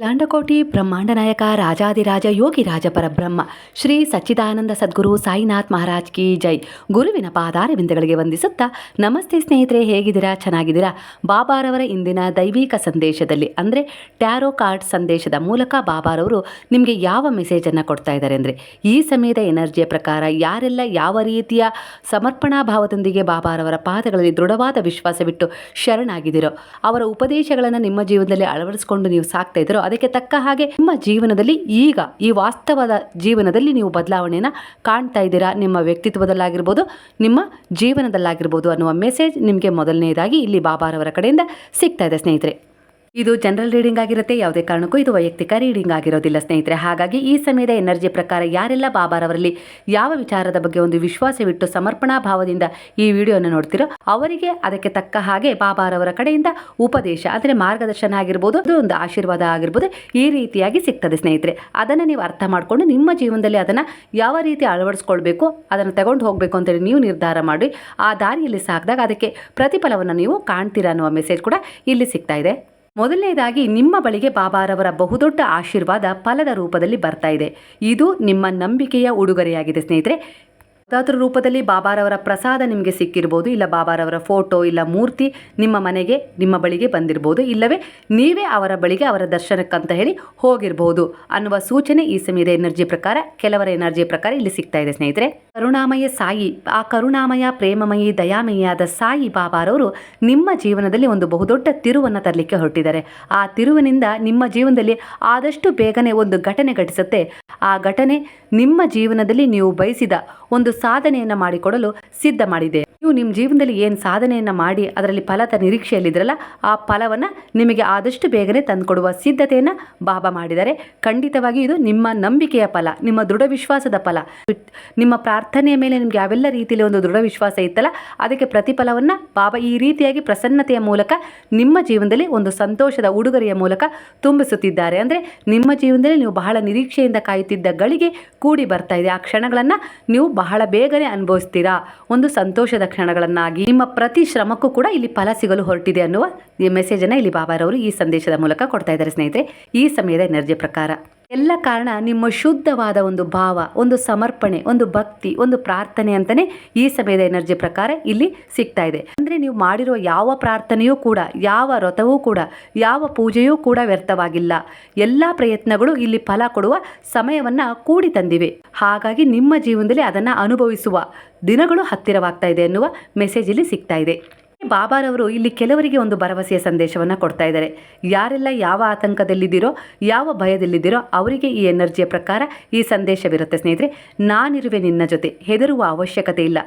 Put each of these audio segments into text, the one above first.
ಲಾಂಡಕೋಟಿ ಬ್ರಹ್ಮಾಂಡ ನಾಯಕ ರಾಜಾದಿರಾಜ ಯೋಗಿ ರಾಜ ಪರಬ್ರಹ್ಮ, ಶ್ರೀ ಸಚ್ಚಿದಾನಂದ ಸದ್ಗುರು ಸಾಯಿನಾಥ್ ಮಹಾರಾಜ್ ಕಿ ಜೈ. ಗುರುವಿನ ಪಾದಾರವಿಂದಗಳಿಗೆ ವಂದಿಸುತ್ತಾ, ನಮಸ್ತೆ ಸ್ನೇಹಿತರೆ, ಹೇಗಿದ್ದೀರಾ? ಚೆನ್ನಾಗಿದ್ದೀರಾ? ಬಾಬಾರವರ ಇಂದಿನ ದೈವಿಕ ಸಂದೇಶದಲ್ಲಿ, ಅಂದರೆ ಟ್ಯಾರೋ ಕಾರ್ಡ್ ಸಂದೇಶದ ಮೂಲಕ ಬಾಬಾರವರು ನಿಮಗೆ ಯಾವ ಮೆಸೇಜನ್ನು ಕೊಡ್ತಾ ಇದ್ದಾರೆ ಅಂದರೆ, ಈ ಸಮಯದ ಎನರ್ಜಿಯ ಪ್ರಕಾರ ಯಾರೆಲ್ಲ ಯಾವ ರೀತಿಯ ಸಮರ್ಪಣಾ ಭಾವದೊಂದಿಗೆ ಬಾಬಾರವರ ಪಾದಗಳಲ್ಲಿ ದೃಢವಾದ ವಿಶ್ವಾಸವಿಟ್ಟು ಶರಣಾಗಿದ್ದೀರೋ, ಅವರ ಉಪದೇಶಗಳನ್ನು ನಿಮ್ಮ ಜೀವನದಲ್ಲಿ ಅಳವಡಿಸಿಕೊಂಡು ನೀವು ಸಾಕ್ತಾ ಇದ್ದೀರೋ ಅದಕ್ಕೆ ತಕ್ಕ ಹಾಗೆ ನಿಮ್ಮ ಜೀವನದಲ್ಲಿ ಈಗ ಈ ವಾಸ್ತವದ ಜೀವನದಲ್ಲಿ ನೀವು ಬದಲಾವಣೆಯನ್ನು ಕಾಣ್ತಾ ಇದ್ದೀರಾ, ನಿಮ್ಮ ವ್ಯಕ್ತಿತ್ವದಲ್ಲಾಗಿರ್ಬೋದು, ನಿಮ್ಮ ಜೀವನದಲ್ಲಾಗಿರ್ಬೋದು ಅನ್ನುವ ಮೆಸೇಜ್ ನಿಮಗೆ ಮೊದಲನೇದಾಗಿ ಇಲ್ಲಿ ಬಾಬಾರವರ ಕಡೆಯಿಂದ ಸಿಗ್ತಾ ಇದೆ ಸ್ನೇಹಿತರೆ. ಇದು ಜನರಲ್ ರೀಡಿಂಗ್ ಆಗಿರುತ್ತೆ, ಯಾವುದೇ ಕಾರಣಕ್ಕೂ ಇದು ವೈಯಕ್ತಿಕ ರೀಡಿಂಗ್ ಆಗಿರೋದಿಲ್ಲ ಸ್ನೇಹಿತರೆ. ಹಾಗಾಗಿ ಈ ಸಮಯದ ಎನರ್ಜಿ ಪ್ರಕಾರ ಯಾರೆಲ್ಲ ಬಾಬಾರವರಲ್ಲಿ ಯಾವ ವಿಚಾರದ ಬಗ್ಗೆ ಒಂದು ವಿಶ್ವಾಸವಿಟ್ಟು ಸಮರ್ಪಣಾ ಭಾವದಿಂದ ಈ ವಿಡಿಯೋನ ನೋಡ್ತಿರೋ ಅವರಿಗೆ ಅದಕ್ಕೆ ತಕ್ಕ ಹಾಗೆ ಬಾಬಾರವರ ಕಡೆಯಿಂದ ಉಪದೇಶ ಅಂದರೆ ಮಾರ್ಗದರ್ಶನ ಆಗಿರ್ಬೋದು, ಅದು ಒಂದು ಆಶೀರ್ವಾದ ಆಗಿರ್ಬೋದು ಈ ರೀತಿಯಾಗಿ ಸಿಗ್ತದೆ ಸ್ನೇಹಿತರೆ. ಅದನ್ನು ನೀವು ಅರ್ಥ ಮಾಡಿಕೊಂಡು ನಿಮ್ಮ ಜೀವನದಲ್ಲಿ ಅದನ್ನು ಯಾವ ರೀತಿ ಅಳವಡಿಸ್ಕೊಳ್ಬೇಕು, ಅದನ್ನು ತಗೊಂಡು ಹೋಗಬೇಕು ಅಂತೇಳಿ ನೀವು ನಿರ್ಧಾರ ಮಾಡಿ, ಆ ದಾರಿಯಲ್ಲಿ ಸಾಕಿದಾಗ ಅದಕ್ಕೆ ಪ್ರತಿಫಲವನ್ನು ನೀವು ಕಾಣ್ತೀರಾ ಅನ್ನುವ ಮೆಸೇಜ್ ಕೂಡ ಇಲ್ಲಿ ಸಿಗ್ತಾ ಇದೆ. ಮೊದಲನೇದಾಗಿ ನಿಮ್ಮ ಬಳಿಗೆ ಬಾಬಾರವರ ಬಹುದೊಡ್ಡ ಆಶೀರ್ವಾದ ಫಲದ ರೂಪದಲ್ಲಿ ಬರ್ತಾ ಇದೆ. ಇದು ನಿಮ್ಮ ನಂಬಿಕೆಯ ಉಡುಗೊರೆಯಾಗಿದೆ ಸ್ನೇಹಿತರೆ. ಯಾವುದಾದ್ರೂ ರೂಪದಲ್ಲಿ ಬಾಬಾರವರ ಪ್ರಸಾದ ನಿಮಗೆ ಸಿಕ್ಕಿರ್ಬೋದು, ಇಲ್ಲ ಬಾಬಾರವರ ಫೋಟೋ, ಇಲ್ಲ ಮೂರ್ತಿ ನಿಮ್ಮ ಮನೆಗೆ, ನಿಮ್ಮ ಬಳಿಗೆ ಬಂದಿರ್ಬೋದು, ಇಲ್ಲವೇ ನೀವೇ ಅವರ ಬಳಿಗೆ ಅವರ ದರ್ಶನಕ್ಕಂತ ಹೇಳಿ ಹೋಗಿರ್ಬೋದು ಅನ್ನುವ ಸೂಚನೆ ಈ ಸಮಯದ ಎನರ್ಜಿ ಪ್ರಕಾರ, ಕೆಲವರ ಎನರ್ಜಿ ಪ್ರಕಾರ ಇಲ್ಲಿ ಸಿಗ್ತಾ ಇದೆ ಸ್ನೇಹಿತರೆ. ಕರುಣಾಮಯ ಸಾಯಿ, ಆ ಕರುಣಾಮಯ, ಪ್ರೇಮಮಯಿ, ದಯಾಮಯಿಯಾದ ಸಾಯಿ ಬಾಬಾರವರು ನಿಮ್ಮ ಜೀವನದಲ್ಲಿ ಒಂದು ಬಹುದೊಡ್ಡ ತಿರುವನ್ನು ತರಲಿಕ್ಕೆ ಹೊರಟಿದ್ದಾರೆ. ಆ ತಿರುವಿನಿಂದ ನಿಮ್ಮ ಜೀವನದಲ್ಲಿ ಆದಷ್ಟು ಬೇಗನೆ ಒಂದು ಘಟನೆ ಘಟಿಸುತ್ತೆ. ಆ ಘಟನೆ ನಿಮ್ಮ ಜೀವನದಲ್ಲಿ ನೀವು ಬಯಸಿದ ಒಂದು ಸಾಧನೆಯನ್ನು ಮಾಡಿಕೊಡಲು ಸಿದ್ಧ ಮಾಡಿದೆ ನೀವು ನಿಮ್ಮ ಜೀವನದಲ್ಲಿ ಏನು ಸಾಧನೆಯನ್ನು ಮಾಡಿ ಅದರಲ್ಲಿ ಫಲದ ನಿರೀಕ್ಷೆಯಲ್ಲಿದ್ರಲ್ಲ, ಆ ಫಲವನ್ನು ನಿಮಗೆ ಆದಷ್ಟು ಬೇಗನೆ ತಂದುಕೊಡುವ ಸಿದ್ಧತೆಯನ್ನು ಬಾಬಾ ಮಾಡಿದ್ದಾರೆ. ಖಂಡಿತವಾಗಿ ಇದು ನಿಮ್ಮ ನಂಬಿಕೆಯ ಫಲ, ನಿಮ್ಮ ದೃಢ ವಿಶ್ವಾಸದ ಫಲ. ನಿಮ್ಮ ಪ್ರಾರ್ಥನೆಯ ಮೇಲೆ ನಿಮಗೆ ಯಾವೆಲ್ಲ ರೀತಿಯಲ್ಲಿ ಒಂದು ದೃಢ ವಿಶ್ವಾಸ ಇತ್ತಲ್ಲ, ಅದಕ್ಕೆ ಪ್ರತಿಫಲವನ್ನು ಬಾಬಾ ಈ ರೀತಿಯಾಗಿ ಪ್ರಸನ್ನತೆಯ ಮೂಲಕ ನಿಮ್ಮ ಜೀವನದಲ್ಲಿ ಒಂದು ಸಂತೋಷದ ಉಡುಗೊರೆಯ ಮೂಲಕ ತುಂಬಿಸುತ್ತಿದ್ದಾರೆ. ಅಂದರೆ ನಿಮ್ಮ ಜೀವನದಲ್ಲಿ ನೀವು ಬಹಳ ನಿರೀಕ್ಷೆಯಿಂದ ಕಾಯುತ್ತಿದ್ದ ಗಳಿಗೆ ಕೂಡಿ ಬರ್ತಾ ಇದೆ. ಆ ಕ್ಷಣಗಳನ್ನು ನೀವು ಬಹಳ ಬೇಗನೆ ಅನುಭವಿಸ್ತೀರಾ? ಒಂದು ಸಂತೋಷದ ಕ್ಷಣಗಳನ್ನಾಗಿ ನಿಮ್ಮ ಪ್ರತಿ ಶ್ರಮಕ್ಕೂ ಕೂಡ ಇಲ್ಲಿ ಫಲ ಸಿಗಲು ಹೊರಟಿದೆ ಅನ್ನುವ ಈ ಅನ್ನ ಇಲ್ಲಿ ಬಾಬಾರವರು ಈ ಸಂದೇಶದ ಮೂಲಕ ಕೊಡ್ತಾ ಇದ್ದಾರೆ ಸ್ನೇಹಿತರೆ. ಈ ಸಮಯದ ಎನರ್ಜಿ ಪ್ರಕಾರ. ಎಲ್ಲ ಕಾರಣ ನಿಮ್ಮ ಶುದ್ಧವಾದ ಒಂದು ಭಾವ, ಒಂದು ಸಮರ್ಪಣೆ, ಒಂದು ಭಕ್ತಿ, ಒಂದು ಪ್ರಾರ್ಥನೆ ಅಂತಲೇ ಈ ಸಮಯದ ಎನರ್ಜಿ ಪ್ರಕಾರ ಇಲ್ಲಿ ಸಿಗ್ತಾ ಇದೆ. ಅಂದರೆ ನೀವು ಮಾಡಿರೋ ಯಾವ ಪ್ರಾರ್ಥನೆಯೂ ಕೂಡ, ಯಾವ ವ್ರತವೂ ಕೂಡ, ಯಾವ ಪೂಜೆಯೂ ಕೂಡ ವ್ಯರ್ಥವಾಗಿಲ್ಲ. ಎಲ್ಲ ಪ್ರಯತ್ನಗಳು ಇಲ್ಲಿ ಫಲ ಕೊಡುವ ಸಮಯವನ್ನು ಕೂಡಿ ತಂದಿವೆ. ಹಾಗಾಗಿ ನಿಮ್ಮ ಜೀವನದಲ್ಲಿ ಅದನ್ನು ಅನುಭವಿಸುವ ದಿನಗಳು ಹತ್ತಿರವಾಗ್ತಾ ಇದೆ ಎನ್ನುವ ಮೆಸೇಜ್ ಇಲ್ಲಿ ಸಿಗ್ತಾ ಇದೆ. ಬಾಬಾರವರು ಇಲ್ಲಿ ಕೆಲವರಿಗೆ ಒಂದು ಭರವಸೆಯ ಸಂದೇಶವನ್ನು ಕೊಡ್ತಾ ಇದ್ದಾರೆ. ಯಾರೆಲ್ಲ ಯಾವ ಆತಂಕದಲ್ಲಿದ್ದೀರೋ, ಯಾವ ಭಯದಲ್ಲಿದ್ದೀರೋ ಅವರಿಗೆ ಈ ಎನರ್ಜಿಯ ಪ್ರಕಾರ ಈ ಸಂದೇಶವಿರುತ್ತೆ ಸ್ನೇಹಿತರೆ. ನಾನಿರುವೆ ನಿನ್ನ ಜೊತೆ, ಹೆದರುವ ಅವಶ್ಯಕತೆ ಇಲ್ಲ.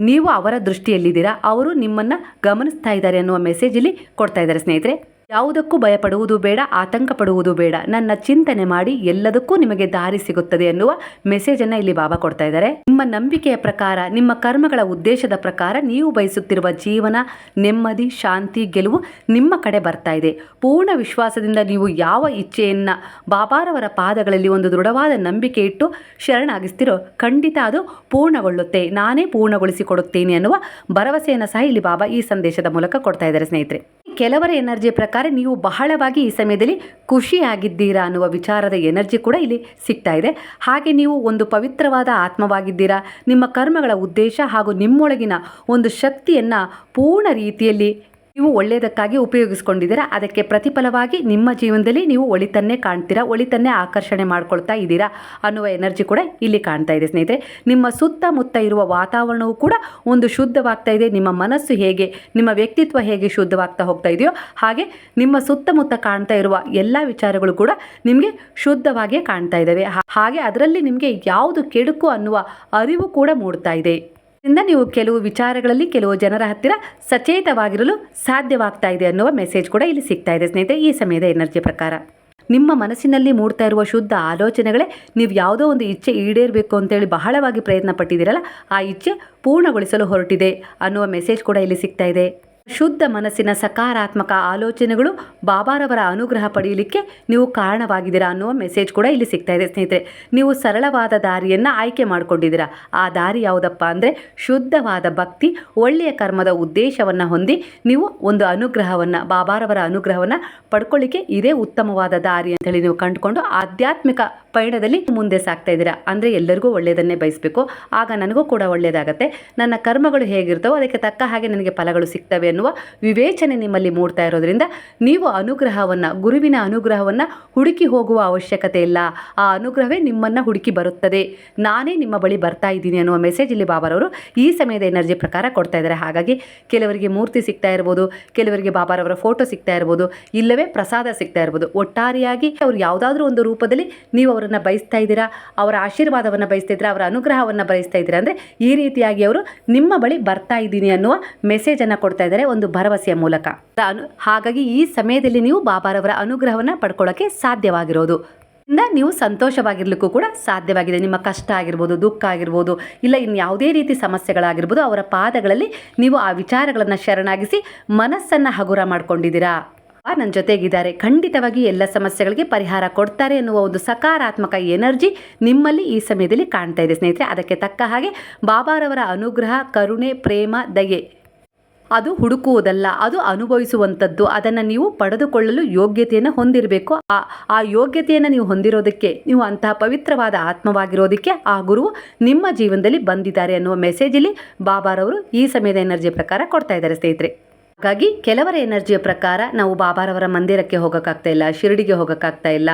ನೀವು ಅವರ ದೃಷ್ಟಿಯಲ್ಲಿದ್ದೀರಾ, ಅವರು ನಿಮ್ಮನ್ನು ಗಮನಿಸ್ತಾ ಇದ್ದಾರೆ ಅನ್ನುವ ಮೆಸೇಜ್ ಇಲ್ಲಿ ಕೊಡ್ತಾ ಇದ್ದಾರೆ ಸ್ನೇಹಿತರೆ. ಯಾವುದಕ್ಕೂ ಭಯಪಡುವುದು ಬೇಡ ಆತಂಕ ಪಡುವುದು ಬೇಡ. ನನ್ನ ಚಿಂತನೆ ಮಾಡಿ ಎಲ್ಲದಕ್ಕೂ ನಿಮಗೆ ದಾರಿ ಸಿಗುತ್ತದೆ ಎನ್ನುವ ಮೆಸೇಜನ್ನು ಇಲ್ಲಿ ಬಾಬಾ ಕೊಡ್ತಾ ಇದ್ದಾರೆ. ನಿಮ್ಮ ನಂಬಿಕೆಯ ಪ್ರಕಾರ, ನಿಮ್ಮ ಕರ್ಮಗಳ ಉದ್ದೇಶದ ಪ್ರಕಾರ ನೀವು ಬಯಸುತ್ತಿರುವ ಜೀವನ, ನೆಮ್ಮದಿ, ಶಾಂತಿ, ಗೆಲುವು ನಿಮ್ಮ ಕಡೆ ಬರ್ತಾ ಇದೆ. ಪೂರ್ಣ ವಿಶ್ವಾಸದಿಂದ ನೀವು ಯಾವ ಇಚ್ಛೆಯನ್ನ, ಬಾಬಾರವರ ಪಾದಗಳಲ್ಲಿ ಒಂದು ದೃಢವಾದ ನಂಬಿಕೆ ಇಟ್ಟು ಶರಣಾಗಿಸ್ತಿರೋ, ಖಂಡಿತ ಅದು ಪೂರ್ಣಗೊಳ್ಳುತ್ತೆ. ನಾನೇ ಪೂರ್ಣಗೊಳಿಸಿಕೊಡುತ್ತೇನೆ ಅನ್ನುವ ಭರವಸೆಯನ್ನು ಸಹ ಇಲ್ಲಿ ಬಾಬಾ ಈ ಸಂದೇಶದ ಮೂಲಕ ಕೊಡ್ತಾ ಇದ್ದಾರೆ ಸ್ನೇಹಿತರೆ. ಕೆಲವರ ಎನರ್ಜಿ ಪ್ರಕಾರ ನೀವು ಬಹಳವಾಗಿ ಈ ಸಮಯದಲ್ಲಿ ಖುಷಿಯಾಗಿದ್ದೀರಾ ಅನ್ನುವ ವಿಚಾರದ ಎನರ್ಜಿ ಕೂಡ ಇಲ್ಲಿ ಸಿಗ್ತಾ ಇದೆ. ಹಾಗೆ ನೀವು ಒಂದು ಪವಿತ್ರವಾದ ಆತ್ಮವಾಗಿದ್ದೀರಾ, ನಿಮ್ಮ ಕರ್ಮಗಳ ಉದ್ದೇಶ ಹಾಗೂ ನಿಮ್ಮೊಳಗಿನ ಒಂದು ಶಕ್ತಿಯನ್ನು ಪೂರ್ಣ ರೀತಿಯಲ್ಲಿ ನೀವು ಒಳ್ಳೆಯದಕ್ಕಾಗಿ ಉಪಯೋಗಿಸ್ಕೊಂಡಿದ್ದೀರಾ, ಅದಕ್ಕೆ ಪ್ರತಿಫಲವಾಗಿ ನಿಮ್ಮ ಜೀವನದಲ್ಲಿ ನೀವು ಒಳಿತನ್ನೇ ಕಾಣ್ತೀರಾ, ಒಳಿತನ್ನೇ ಆಕರ್ಷಣೆ ಮಾಡ್ಕೊಳ್ತಾ ಇದ್ದೀರಾ ಅನ್ನುವ ಎನರ್ಜಿ ಕೂಡ ಇಲ್ಲಿ ಕಾಣ್ತಾ ಇದೆ ಸ್ನೇಹಿತರೆ. ನಿಮ್ಮ ಸುತ್ತಮುತ್ತ ಇರುವ ವಾತಾವರಣವು ಕೂಡ ಒಂದು ಶುದ್ಧವಾಗ್ತಾ ಇದೆ. ನಿಮ್ಮ ಮನಸ್ಸು ಹೇಗೆ, ನಿಮ್ಮ ವ್ಯಕ್ತಿತ್ವ ಹೇಗೆ ಶುದ್ಧವಾಗ್ತಾ ಹೋಗ್ತಾ ಇದೆಯೋ ಹಾಗೆ ನಿಮ್ಮ ಸುತ್ತಮುತ್ತ ಕಾಣ್ತಾ ಇರುವ ಎಲ್ಲ ವಿಚಾರಗಳು ಕೂಡ ನಿಮಗೆ ಶುದ್ಧವಾಗಿಯೇ ಕಾಣ್ತಾ ಇದ್ದಾವೆ. ಹಾಗೆ ಅದರಲ್ಲಿ ನಿಮಗೆ ಯಾವುದು ಕೆಡುಕು ಅನ್ನುವ ಅರಿವು ಕೂಡ ಮೂಡ್ತಾ ಇದೆ. ಇಂದ ನೀವು ಕೆಲವು ವಿಚಾರಗಳಲ್ಲಿ ಕೆಲವು ಜನರ ಹತ್ತಿರ ಸಚೇತವಾಗಿರಲು ಸಾಧ್ಯವಾಗ್ತಾ ಇದೆ ಅನ್ನುವ ಮೆಸೇಜ್ ಕೂಡ ಇಲ್ಲಿ ಸಿಗ್ತಾ ಇದೆ. ಸ್ನೇಹಿತರೆ, ಈ ಸಮಯದ ಎನರ್ಜಿ ಪ್ರಕಾರ ನಿಮ್ಮ ಮನಸ್ಸಿನಲ್ಲಿ ಮೂಡ್ತಾ ಇರುವ ಶುದ್ಧ ಆಲೋಚನೆಗಳೇ ನೀವು ಯಾವುದೋ ಒಂದು ಇಚ್ಛೆ ಈಡೇರಬೇಕು ಅಂತೇಳಿ ಬಹಳವಾಗಿ ಪ್ರಯತ್ನ ಪಟ್ಟಿದ್ದೀರಲ್ಲ ಆ ಇಚ್ಛೆ ಪೂರ್ಣಗೊಳಿಸಲು ಹೊರಟಿದೆ ಅನ್ನುವ ಮೆಸೇಜ್ ಕೂಡ ಇಲ್ಲಿ ಸಿಗ್ತಾ ಇದೆ. ಶುದ್ಧ ಮನಸ್ಸಿನ ಸಕಾರಾತ್ಮಕ ಆಲೋಚನೆಗಳು ಬಾಬಾರವರ ಅನುಗ್ರಹ ಪಡೆಯಲಿಕ್ಕೆ ನೀವು ಕಾರಣವಾಗಿದ್ದೀರಾ ಅನ್ನುವ ಮೆಸೇಜ್ ಕೂಡ ಇಲ್ಲಿ ಸಿಗ್ತಾ ಇದೆ. ಸ್ನೇಹಿತರೆ, ನೀವು ಸರಳವಾದ ದಾರಿಯನ್ನು ಆಯ್ಕೆ ಮಾಡಿಕೊಂಡಿದ್ದೀರಾ. ಆ ದಾರಿ ಯಾವುದಪ್ಪ ಅಂದರೆ ಶುದ್ಧವಾದ ಭಕ್ತಿ, ಒಳ್ಳೆಯ ಕರ್ಮದ ಉದ್ದೇಶವನ್ನು ಹೊಂದಿ ನೀವು ಒಂದು ಅನುಗ್ರಹವನ್ನು, ಬಾಬಾರವರ ಅನುಗ್ರಹವನ್ನು ಪಡ್ಕೊಳ್ಳಿಕ್ಕೆ ಇದೇ ಉತ್ತಮವಾದ ದಾರಿ ಅಂತೇಳಿ ನೀವು ಕಂಡುಕೊಂಡು ಆಧ್ಯಾತ್ಮಿಕ ಪಯಣದಲ್ಲಿ ಮುಂದೆ ಸಾಗ್ತಾ ಇದ್ದೀರಾ? ಅಂದರೆ ಎಲ್ಲರಿಗೂ ಒಳ್ಳೆಯದನ್ನೇ ಬಯಸಬೇಕು. ಆಗ ನನಗೂ ಕೂಡ ಒಳ್ಳೆಯದಾಗತ್ತೆ. ನನ್ನ ಕರ್ಮಗಳು ಹೇಗಿರ್ತವೋ ಅದಕ್ಕೆ ತಕ್ಕ ಹಾಗೆ ನನಗೆ ಫಲಗಳು ಸಿಗ್ತವೆ ಅನ್ನುವ ವಿವೇಚನೆ ನಿಮ್ಮಲ್ಲಿ ಮೂಡ್ತಾ ಇರೋದ್ರಿಂದ ನೀವು ಅನುಗ್ರಹವನ್ನು, ಗುರುವಿನ ಅನುಗ್ರಹವನ್ನು ಹುಡುಕಿ ಹೋಗುವ ಅವಶ್ಯಕತೆ ಇಲ್ಲ. ಆ ಅನುಗ್ರಹವೇ ನಿಮ್ಮನ್ನು ಹುಡುಕಿ ಬರುತ್ತದೆ. ನಾನೇ ನಿಮ್ಮ ಬಳಿ ಬರ್ತಾ ಇದ್ದೀನಿ ಅನ್ನುವ ಮೆಸೇಜ್ ಇಲ್ಲಿ ಬಾಬಾರವರು ಈ ಸಮಯದ ಎನರ್ಜಿ ಪ್ರಕಾರ ಕೊಡ್ತಾ ಇದ್ದಾರೆ. ಹಾಗಾಗಿ ಕೆಲವರಿಗೆ ಮೂರ್ತಿ ಸಿಗ್ತಾ ಇರ್ಬೋದು, ಕೆಲವರಿಗೆ ಬಾಬಾರವರ ಫೋಟೋ ಸಿಗ್ತಾ ಇರ್ಬೋದು, ಇಲ್ಲವೇ ಪ್ರಸಾದ ಸಿಗ್ತಾ ಇರ್ಬೋದು. ಒಟ್ಟಾರೆಯಾಗಿ ಅವ್ರು ಯಾವುದಾದ್ರೂ ಒಂದು ರೂಪದಲ್ಲಿ ನೀವು ಅವರನ್ನು ಬಯಸ್ತಾ ಇದ್ದೀರಾ? ಅವರ ಆಶೀರ್ವಾದವನ್ನು ಬಯಸ್ತಾ ಇದ್ದೀರಾ? ಅವರ ಅನುಗ್ರಹವನ್ನು ಬಯಸ್ತಾ ಇದ್ದೀರಾ? ಅಂದರೆ ಈ ರೀತಿಯಾಗಿ ಅವರು ನಿಮ್ಮ ಬಳಿ ಬರ್ತಾ ಇದ್ದೀನಿ ಅನ್ನುವ ಮೆಸೇಜನ್ನು ಕೊಡ್ತಾ ಇದ್ದಾರೆ ಒಂದು ಭರವಸೆಯ ಮೂಲಕ. ಹಾಗಾಗಿ ಈ ಸಮಯದಲ್ಲಿ ನೀವು ಬಾಬಾರವರ ಅನುಗ್ರಹವನ್ನು ಪಡ್ಕೊಳ್ಳೋಕ್ಕೆ ಸಾಧ್ಯವಾಗಿರೋದು. ಇಂದ ನೀವು ಸಂತೋಷವಾಗಿರ್ಲಿಕ್ಕೂ ಕೂಡ ಸಾಧ್ಯವಾಗಿದೆ. ನಿಮ್ಮ ಕಷ್ಟ ಆಗಿರ್ಬೋದು, ದುಃಖ ಆಗಿರ್ಬೋದು, ಇಲ್ಲ ಇನ್ನು ಯಾವುದೇ ರೀತಿ ಸಮಸ್ಯೆಗಳಾಗಿರ್ಬೋದು, ಅವರ ಪಾದಗಳಲ್ಲಿ ನೀವು ಆ ವಿಚಾರಗಳನ್ನು ಶರಣಾಗಿಸಿ ಮನಸ್ಸನ್ನು ಹಗುರ ಮಾಡ್ಕೊಂಡಿದ್ದೀರಾ? ನನ್ನ ಜೊತೆಗಿದ್ದಾರೆ. ಖಂಡಿತವಾಗಿ ಎಲ್ಲ ಸಮಸ್ಯೆಗಳಿಗೆ ಪರಿಹಾರ ಕೊಡ್ತಾರೆ ಎನ್ನುವ ಒಂದು ಸಕಾರಾತ್ಮಕ ಎನರ್ಜಿ ನಿಮ್ಮಲ್ಲಿ ಈ ಸಮಯದಲ್ಲಿ ಕಾಣ್ತಾ ಇದೆ ಸ್ನೇಹಿತರೆ. ಅದಕ್ಕೆ ತಕ್ಕ ಹಾಗೆ ಬಾಬಾರವರ ಅನುಗ್ರಹ, ಕರುಣೆ, ಪ್ರೇಮ, ದಯೆ ಅದು ಹುಡುಕುವುದಲ್ಲ, ಅದು ಅನುಭವಿಸುವಂಥದ್ದು. ಅದನ್ನು ನೀವು ಪಡೆದುಕೊಳ್ಳಲು ಯೋಗ್ಯತೆಯನ್ನು ಹೊಂದಿರಬೇಕು. ಆ ಆ ಯೋಗ್ಯತೆಯನ್ನು ನೀವು ಹೊಂದಿರೋದಕ್ಕೆ, ನೀವು ಅಂತಹ ಪವಿತ್ರವಾದ ಆತ್ಮವಾಗಿರೋದಕ್ಕೆ ಆ ಗುರು ನಿಮ್ಮ ಜೀವನದಲ್ಲಿ ಬಂದಿದ್ದಾರೆ ಅನ್ನುವ ಮೆಸೇಜಲ್ಲಿ ಬಾಬಾರವರು ಈ ಸಮಯದ ಎನರ್ಜಿ ಪ್ರಕಾರ ಕೊಡ್ತಾ ಇದ್ದಾರೆ ಸ್ನೇಹಿತರೆ. ಹಾಗಾಗಿ ಕೆಲವರ ಎನರ್ಜಿಯ ಪ್ರಕಾರ ನಾವು ಬಾಬಾರವರ ಮಂದಿರಕ್ಕೆ ಹೋಗೋಕ್ಕಾಗ್ತಾ ಇಲ್ಲ, ಶಿರಡಿಗೆ ಹೋಗೋಕ್ಕಾಗ್ತಾ ಇಲ್ಲ.